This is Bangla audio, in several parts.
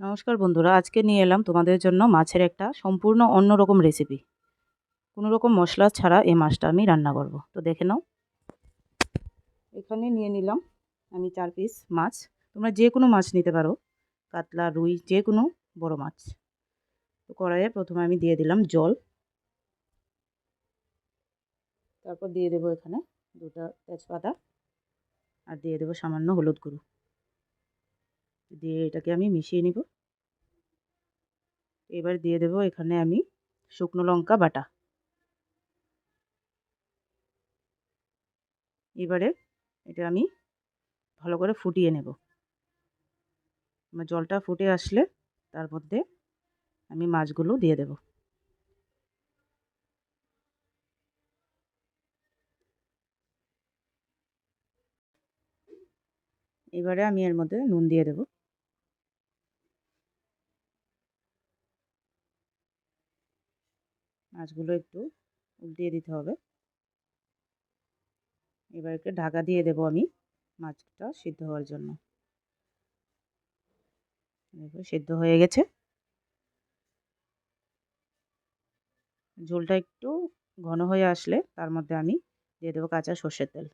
নমস্কার বন্ধুরা, আজকে নিয়ে এলাম তোমাদের জন্য মাছের একটা সম্পূর্ণ অন্যরকম রেসিপি কোনো রকম মশলা ছাড়া এই মাছটা আমি রান্না করব। তো দেখে নাও। এখানে নিয়ে নিলাম আমি চার পিস মাছ। তোমরা যে কোনো মাছ নিতে পারো, কাতলা, রুই যে কোনো বড় মাছ। তো কড়াইয়ে প্রথমে আমি দিয়ে দিলাম জল। তারপর দিয়ে দেবো এখানে দুটা তেজপাতা। আর দিয়ে দেবো সামান্য হলুদ গুঁড়ো। দিয়ে এটাকে আমি মিশিয়ে নিব। এবার দিয়ে দেব এখানে আমি শুকনো লঙ্কা বাটা। এবারে এটা আমি ভালো করে ফুটিয়ে নেব। আমার জলটা ফুটে আসলে তার মধ্যে আমি মাছগুলো দিয়ে দেব। এবারে আমি এর মধ্যে নুন দিয়ে দেবো। মাছগুলো একটু উল্টিয়ে দিতে হবে। এবার একটু ঢাকা দিয়ে দেব আমি মাছটা সিদ্ধ হওয়ার জন্য। সিদ্ধ হয়ে গেছে। ঝোলটা একটু ঘন হয়ে আসলে তার মধ্যে আমি দিয়ে দেবো কাঁচা সর্ষের তেল।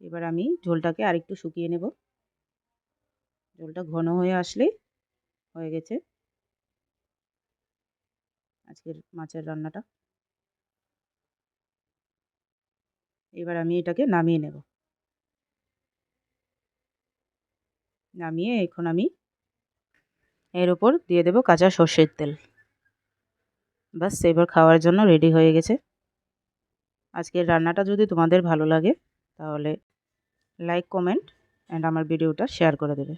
এবার আমি ঝোলটাকে আরেকটু শুকিয়ে নেব। ঝোলটা ঘন হয়ে আসলে হয়ে গেছে। আজকের মাছের রান্নাটা। এবার আমি এটাকে নামিয়ে নেব। নামিয়ে এখন আমি এর ওপর দিয়ে দেব কাঁচা সর্ষের তেল। বাস এবার খাওয়ার জন্য রেডি হয়ে গেছে। আজকের রান্নাটা যদি তোমাদের ভালো লাগে, তাহলে লাইক, কমেন্ট অ্যান্ড আমার ভিডিওটা শেয়ার করে দেবে।